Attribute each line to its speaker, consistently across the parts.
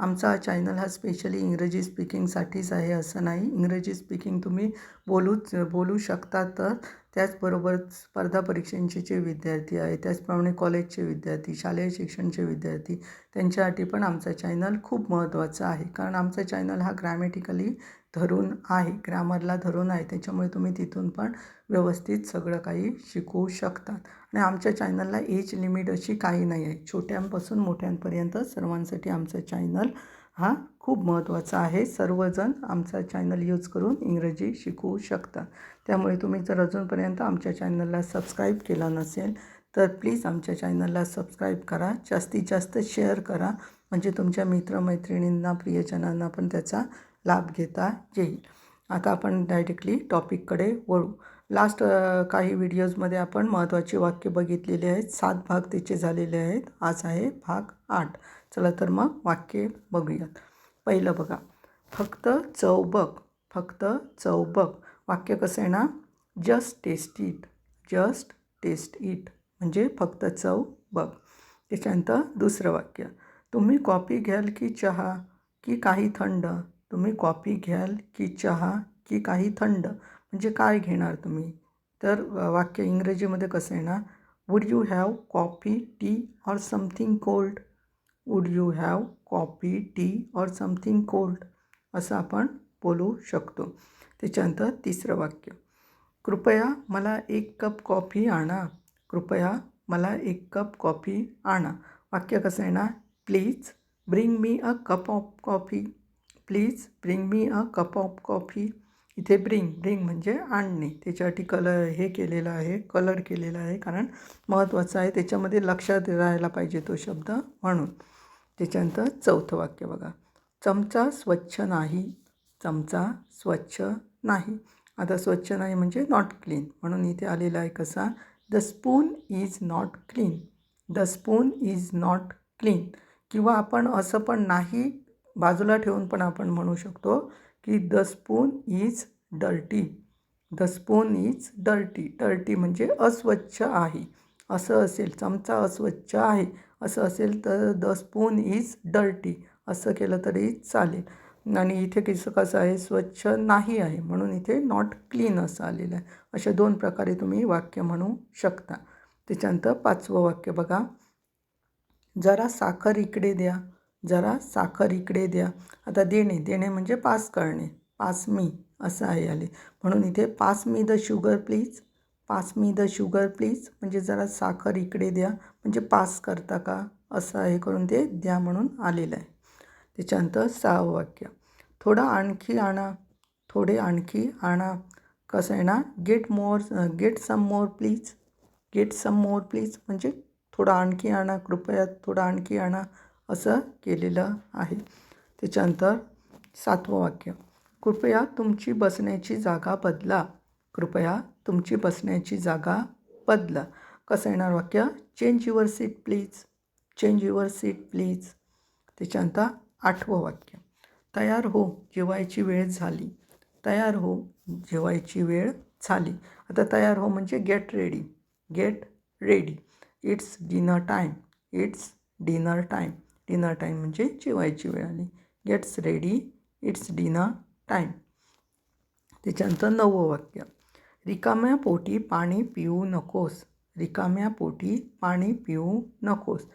Speaker 1: आमचा हा चॅनल हा स्पेशली इंग्रजी स्पीकिंगसाठीच आहे असं नाही. इंग्रजी स्पीकिंग तुम्ही बोलूच बोलू शकता तर त्याचबरोबर स्पर्धा परीक्षांचे जे विद्यार्थी आहे त्याचप्रमाणे कॉलेजचे विद्यार्थी शालेय शिक्षणचे विद्यार्थी त्यांच्यासाठी पण आमचा चॅनल खूप महत्त्वाचा आहे. कारण आमचा चॅनल हा ग्रॅमॅटिकली धरून आहे. ग्रामरला धरून आहे. त्याच्यामुळे तुम्ही तिथून पण व्यवस्थित सगळं काही शिकू शकतात. आणि आमच्या चॅनलला एज लिमिट अशी काही नाही आहे. छोट्यांपासून मोठ्यांपर्यंत सर्वांसाठी आमचं चॅनल हा खूप महत्त्वाचा आहे. सर्वजण आमचा चॅनल यूज करून इंग्रजी शिकू शकता. त्यामुळे तुम्ही जर अजूनपर्यंत आमच्या चॅनलला सबस्क्राईब केला नसेल तर प्लीज आमच्या चॅनलला सबस्क्राईब करा. जास्तीत जास्त शेअर करा. म्हणजे तुमच्या मित्रमैत्रिणींना प्रियजनांना पण त्याचा लाभ घेता येईल. आता आपण डायरेक्टली टॉपिककडे वळू. लास्ट काही व्हिडिओजमध्ये आपण महत्त्वाची वाक्य बघितलेली आहेत. सात भाग त्याचे झालेले आहेत. आज आहे भाग आठ. चला तर मग वाक्य बघूयात. पहिलं बघा. फक्त चव बघ फक्त चव बघ वाक्य कसं आहे ना just taste it just taste it म्हणजे फक्त चव बघ त्याच्यानंतर दुसरं वाक्य. तुम्ही कॉफी घ्याल की चहा? की काही थंड? तुम्ही कॉफी घ्याल की चहा? की काही थंड? म्हणजे काय घेणार तुम्ही? तर वाक्य इंग्रजीमध्ये कसं आहे ना would you have coffee tea or something cold would you have coffee tea or something cold असं आपण बोलू शकतो. त्याच्यानंतर तिसरं वाक्य. कृपया मला एक कप कॉफी आणा. कृपया मला एक कप कॉफी आणा. वाक्य कसं आहे ना please bring me a cup of coffee please bring me a cup of coffee इथे ब्रिंग ब्रिंग म्हणजे आणणे. त्याच्यासाठी कलर हे केलेलं आहे कलर केलेला आहे कारण महत्त्वाचं आहे. त्याच्यामध्ये लक्षात राहायला पाहिजे तो शब्द म्हणून. त्याच्यानंतर चौथं वाक्य बघा. चमचा स्वच्छ नाही. चमचा स्वच्छ नाही. आता स्वच्छ नाही म्हणजे नॉट क्लीन म्हणून इथे आलेला आहे कसा? The spoon is not clean the spoon is not clean किंवा आपण असं पण नाही बाजूला ठेवून पण आपण म्हणू शकतो की the spoon is dirty. The spoon is dirty. Dirty म्हणजे अस्वच्छ आहे. असं असेल चमचा अस्वच्छ आहे. असं असेल तर द स्पून इज डर्टी. असं केलं तरी चालेल. आणि इथे कसं कसं आहे? स्वच्छ नाही आहे. म्हणून इथे नॉट क्लीन असं आलेलं आहे. अशा दोन प्रकारे तुम्ही वाक्य म्हणू शकता. त्याच्यानंतर पाचवं वाक्य बघा. जरा साखर इकडे द्या. जरा साखर इकडे द्या. आता देणे देणे म्हणजे पास करणे. पास मी असं आहे आले. म्हणून इथे pass me the sugar please. Pass me the sugar please. म्हणजे जरा साखर इकडे द्या. म्हणजे पास करता का? असं हे करून ते द्या म्हणून आलेलं आहे. त्याच्यानंतर सहावं वाक्य. थोडं आणखी आणा. थोडे आणखी आणा. कसं आहे ना? Get more get some more please get some more please म्हणजे थोडं आणखी आणा. कृपया थोडं आणखी आणा. असं केलेलं आहे. त्याच्यानंतर सातवं वाक्य. कृपया तुमची बसण्याची जागा बदला. कृपया तुमची बसण्याची जागा बदला. कसं येणार वाक्य? Change your seat please change your seat please त्याच्यानंतर आठवं वाक्य. तयार हो जेवायची वेळ झाली. तयार हो जेवायची वेळ झाली. आता तयार हो म्हणजे get ready get ready it's dinner time it's dinner time dinner time म्हणजे जेवायची वेळ gets ready it's dinner time त्याच्यानंतर नववं वाक्य. रिकाम्या पोटी पाणी पिऊ नकोस. रिकाम्या पोटी पाणी पिऊ नकोस.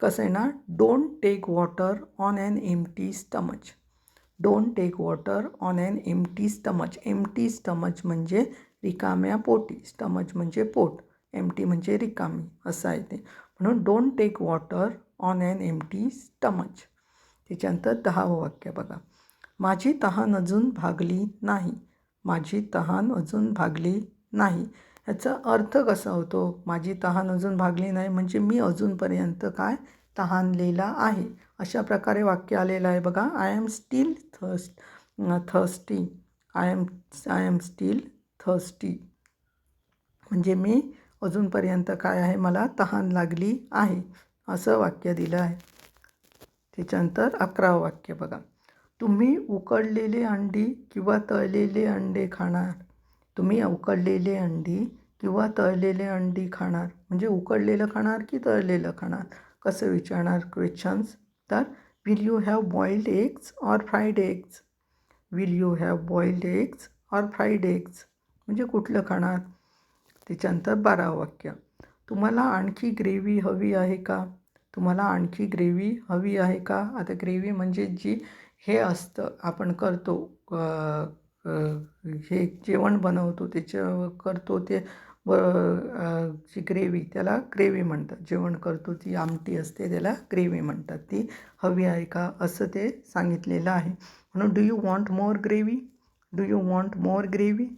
Speaker 1: कसं आहे ना? Don't take water on an empty stomach don't take water on an empty stomach empty stomach म्हणजे रिकाम्या पोटी. स्टमच म्हणजे पोट. एमटी म्हणजे रिकामी. असं आहे ते. म्हणून don't take water on an empty stomach त्याच्यानंतर दहावं वाक्य बघा. माझी तहान अजून भागली नाही. माझी तहान अजून भागली नाही. ह्याचा अर्थ कसा होतो? माझी तहान अजून भागली नाही म्हणजे मी अजूनपर्यंत काय तहानलेला आहे? अशा प्रकारे वाक्य आलेलं आहे बघा. I am still thirst thirsty I am I am still thirsty म्हणजे मी अजूनपर्यंत काय आहे? मला तहान लागली आहे. असं वाक्य दिलं आहे. त्याच्यानंतर अकरावं वाक्य बघा. तुम्ही उकडलेले अंडी किंवा तळलेले अंडे खाणार. तुम्ही उकडलेले अंडी किंवा तळलेले अंडी खाणार. म्हणजे उकडलेलं खाणार की तळलेलं खाणार? कसं विचारणार क्वेश्चन्स तर will you have boiled eggs or fried eggs will you have boiled eggs or fried eggs म्हणजे कुठलं खाणार? त्याच्यानंतर बारावं वाक्य. तुम्हाला आणखी ग्रेव्ही हवी आहे का? तुम्हाला आणखी ग्रेव्ही हवी आहे का? आता ग्रेव्ही म्हणजे जी हे असतं आपण करतो हे जेवण बनवतो त्याच्या करतो ते व जी ग्रेव्ही त्याला ग्रेव्ही म्हणतात. जेवण करतो ती आमटी असते त्याला ग्रेव्ही म्हणतात. ती हवी आहे का? असं ते सांगितलेलं आहे. म्हणून do you want more gravy do you want more gravy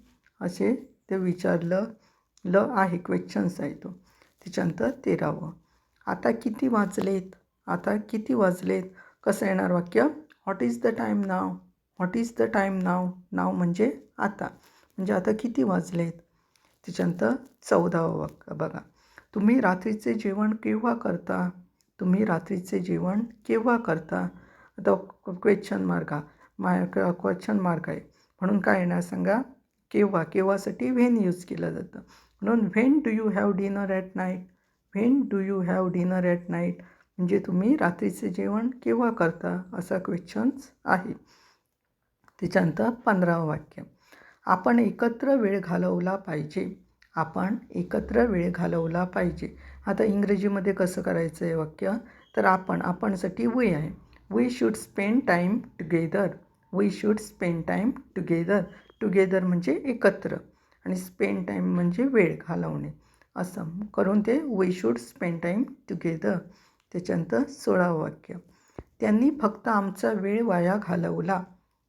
Speaker 1: असे ते विचारलं ल आहे क्वेश्चन्स आहे तो. त्याच्यानंतर तेरावं. आता किती वाजलेत? आता किती वाजलेत? कसं येणार वाक्य? What is the time now what is the time now now म्हणजे आता. म्हणजे आता किती वाजलेत? त्याच्यानंतर चौदावं वाक्य बघा. तुम्ही रात्रीचे जेवण केव्हा करता? तुम्ही रात्रीचे जेवण केव्हा करता? आता क्वेश्चन मार्क माय क्वेश्चन मार्क आहे. म्हणून काय येणार सांगा? केव्हा? केव्हासाठी व्हेन यूज केलं जातं. म्हणून when do you have dinner at night when do you have dinner at night म्हणजे तुम्ही रात्रीचे जेवण केव्हा करता? असा क्वेश्चन्स आहे. त्याच्यानंतर पंधरावं वाक्य. आपण एकत्र वेळ घालवला पाहिजे. आपण एकत्र वेळ घालवला पाहिजे. आता इंग्रजीमध्ये कसं करायचं आहे वाक्य? तर आपण आपणसाठी वी आहे. We should spend time together we should spend time together together म्हणजे एकत्र. आणि स्पेंड टाईम म्हणजे वेळ घालवणे. असं करून ते we should spend time together त्याच्यानंतर सोळावं वाक्य. त्यांनी फक्त आमचा वेळ वाया घालवला.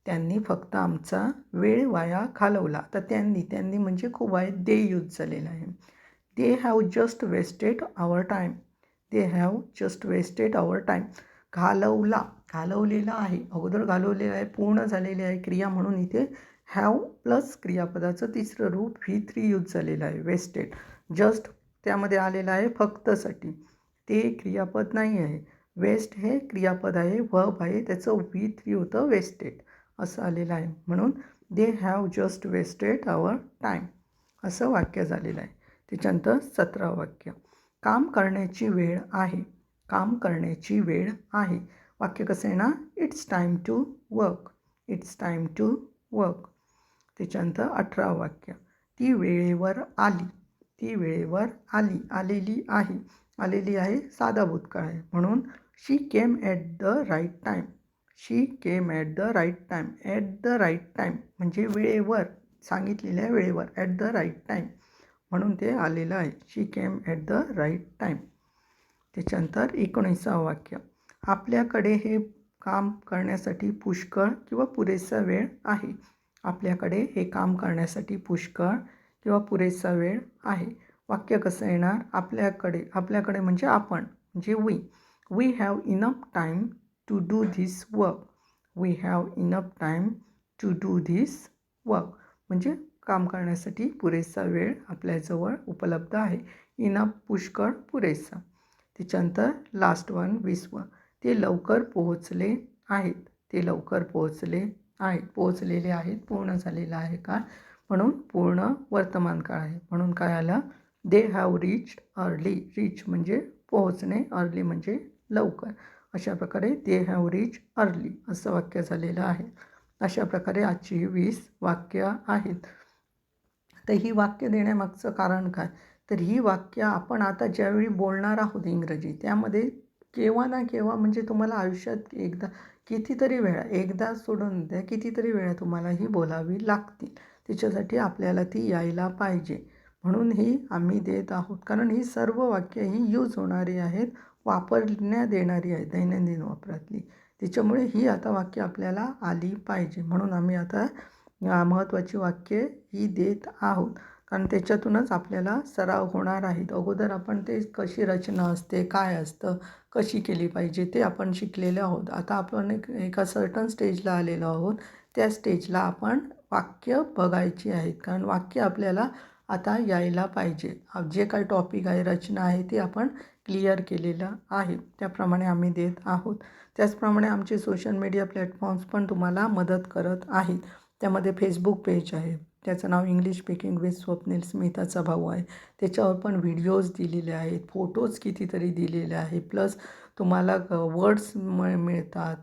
Speaker 1: त्यांनी फक्त आमचा वेळ वाया घालवला. तर त्यांनी त्यांनी म्हणजे खूप आहे दे यूज झालेला आहे. They have just wasted our time they have just wasted our time घालवला घालवलेला आहे. अगोदर घालवलेला आहे पूर्ण झालेले आहे. क्रिया म्हणून इथे हॅव प्लस क्रियापदाचं तिसरं रूप व्ही थ्री यूज झालेलं आहे. वेस्टेड जस्ट त्यामध्ये आलेलं आहे फक्तसाठी. ते क्रियापद नाही आहे. वेस्ट हे क्रियापद आहे वब आहे त्याचं व्ही थ्री होतं वेस्टेड. असं आलेलं आहे. म्हणून they have just wasted our time असं वाक्य झालेलं आहे. त्याच्यानंतर सतरा वाक्य. काम करण्याची वेळ आहे. काम करण्याची वेळ आहे. वाक्य कसं आहे ना? It's time to work it's time to work त्याच्यानंतर अठरा वाक्य. ती वेळेवर आली. ती वेळेवर आली आलेली आहे. आलेली आहे साधा भूतकाळ आहे. म्हणून she came at the right time she came at the right time at the right time म्हणजे वेळेवर सांगितलेल्या वेळेवर. ॲट द राईट टाईम म्हणून ते आलेलं आहे. She came at the right time त्याच्यानंतर एकोणीसावं वाक्य. आपल्याकडे हे काम करण्यासाठी पुष्कळ किंवा पुरेसा वेळ आहे. आपल्याकडे हे काम करण्यासाठी पुष्कळ किंवा पुरेसा वेळ आहे. वाक्य कसं येणार? आपल्याकडे आपल्याकडे म्हणजे आपण म्हणजे we we have enough time to do this work we have enough time to do this work म्हणजे काम करण्यासाठी पुरेसा वेळ आपल्याजवळ उपलब्ध आहे. इनफ पुष्कळ पुरेसा. त्याच्यानंतर लास्ट वन विसव ते लवकर पोहोचले आहेत. ते लवकर पोहोचले आहेत. पोहोचलेले आहेत. पूर्ण झालेलं आहे का? म्हणून पूर्ण वर्तमान काळ आहे. म्हणून काय आलं? They have reach early reach म्हणजे पोहोचणे अर्ली म्हणजे लवकर. अशा प्रकारे दे हॅव रीच अर्ली असं वाक्य झालेलं आहे. अशा प्रकारे आजची ही वीस वाक्य आहेत. तर ही वाक्य देण्यामागचं कारण काय? तर ही वाक्य आपण आता ज्यावेळी बोलणार आहोत इंग्रजी त्यामध्ये केव्हा ना केव्हा म्हणजे तुम्हाला आयुष्यात एकदा कितीतरी वेळा एकदा सोडून द्या कितीतरी वेळा तुम्हाला ही बोलावी लागतील. तिच्यासाठी आपल्याला ती यायला पाहिजे. म्हणून ही आम्ही देत आहोत. कारण ही सर्व वाक्य ही यूज होणारी आहेत वापरण्यात येणारी आहेत दैनंदिन वापरातली. त्याच्यामुळे ही आता वाक्य आपल्याला आली पाहिजे. म्हणून आम्ही आता महत्त्वाची वाक्ये ही देत आहोत. कारण त्याच्यातूनच आपल्याला सराव होणार आहेत अगोदर आपण ते कशी रचना असते काय असतं कशी केली पाहिजे ते आपण शिकलेले आहोत. आता आपण एक एका सर्टन स्टेजला आलेलो आहोत. त्या स्टेजला आपण वाक्य बघायची आहेत कारण वाक्य आपल्याला आता यायला पाहिजे. जे काही टॉपिक आहे रचना आहे ती आपण क्लिअर केलेलं आहे. त्याप्रमाणे आम्ही देत आहोत. त्याचप्रमाणे आमचे सोशल मीडिया प्लॅटफॉर्म्स पण तुम्हाला मदत करत आहेत. त्यामध्ये फेसबुक पेज आहे. त्याचं नाव इंग्लिश स्पीकिंग विथ स्वप्नील स्मिताचा भाऊ आहे. त्याच्यावर पण व्हिडिओज दिलेले आहेत. फोटोज कितीतरी दिलेले आहे प्लस तुम्हाला वर्ड्स म मिळतात.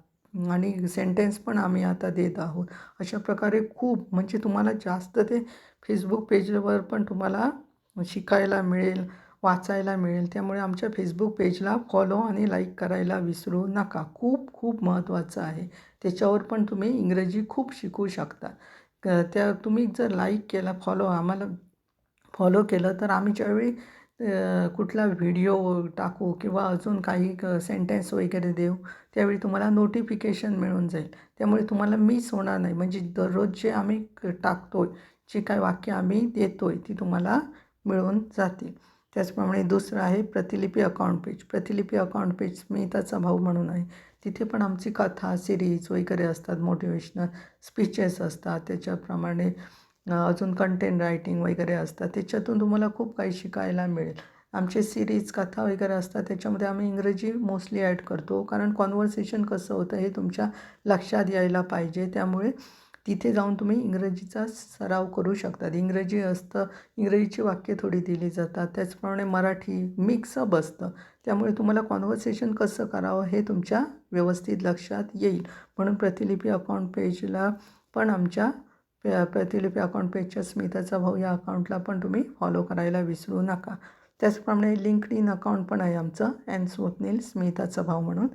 Speaker 1: आणि सेंटेन्स पण आम्ही आता देत आहोत. अशा प्रकारे खूप म्हणजे तुम्हाला जास्त ते फेसबुक पेजवर पण तुम्हाला शिकायला मिळेल वाचायला मिळेल. त्यामुळे आमच्या फेसबुक पेजला फॉलो आणि लाईक करायला विसरू नका. खूप खूप महत्त्वाचं आहे. त्याच्यावर पण तुम्ही इंग्रजी खूप शिकू शकता. त्या तुम्ही जर लाईक केला फॉलो आम्हाला फॉलो केलं तर आम्ही ज्यावेळी कुठला व्हिडिओ टाकू किंवा अजून काही क सेंटेन्स वगैरे देऊ त्यावेळी तुम्हाला नोटिफिकेशन मिळून जाईल. त्यामुळे तुम्हाला मिस होणार नाही. म्हणजे दररोज जे आम्ही टाकतो आहे जे काय वाक्य आम्ही देतो आहे ती तुम्हाला मिळून जातील. त्याचप्रमाणे दुसरं आहे Pratilipi account page Pratilipi account page मी त्याचा भाऊ म्हणून आहे. तिथे पण आमची कथा सिरीज वगैरे असतात मोटिवेशनल स्पीचेस असतात. त्याच्याप्रमाणे अजून कंटेंट रायटिंग वगैरे असतात. त्याच्यातून तुम्हाला खूप काही शिकायला मिळेल. आमचे सिरीज कथा वगैरे असतात. त्याच्यामध्ये आम्ही इंग्रजी मोस्टली ॲड करतो. कारण कॉन्व्हर्सेशन कसं होतं हे तुमच्या लक्षात यायला पाहिजे. त्यामुळे तिथे जाऊन तुम्ही इंग्रजीचा सराव करू शकतात. इंग्रजी असतं. इंग्रजीची वाक्य थोडी दिली जातात. त्याचप्रमाणे मराठी मिक्सअप असतं. त्यामुळे तुम्हाला कॉन्व्हर्सेशन कसं करावं हे तुमच्या व्यवस्थित लक्षात येईल. म्हणून प्रतिलिपी अकाउंट पेजला पण आमच्या प्रतिलिपी अकाउंट पेजच्या स्मिताचा भाऊ या अकाउंटला पण तुम्ही फॉलो करायला विसरू नका. त्याचप्रमाणे लिंकड इन अकाउंट पण आहे आमचं अँड स्वप्नील स्मिताचा भाऊ म्हणून.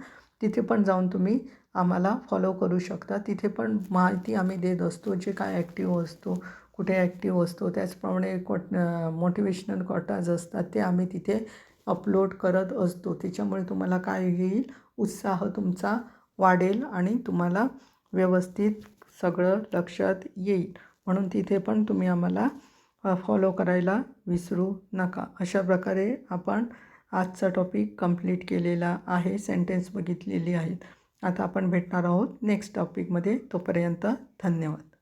Speaker 1: तिथे पण जाऊन तुम्ही आम्हाला फॉलो करू शकता. तिथे पण माहिती आम्ही देत असतो जे काय ॲक्टिव्ह असतो कुठे ॲक्टिव्ह असतो. त्याचप्रमाणे कॉट मोटिवेशनल कॉटाज असतात ते आम्ही तिथे अपलोड करत असतो. त्याच्यामुळे तुम्हाला काय येईल उत्साह तुमचा वाढेल आणि तुम्हाला व्यवस्थित सगळं लक्षात येईल. म्हणून तिथे पण तुम्ही आम्हाला फॉलो करायला विसरू नका. अशा प्रकारे आपण आजचा टॉपिक कंप्लीट केलेला आहे सेंटेन्स बघितलेली आहेत. आता आपण भेटणार आहोत नेक्स्ट टॉपिकमध्ये तोपर्यंत धन्यवाद.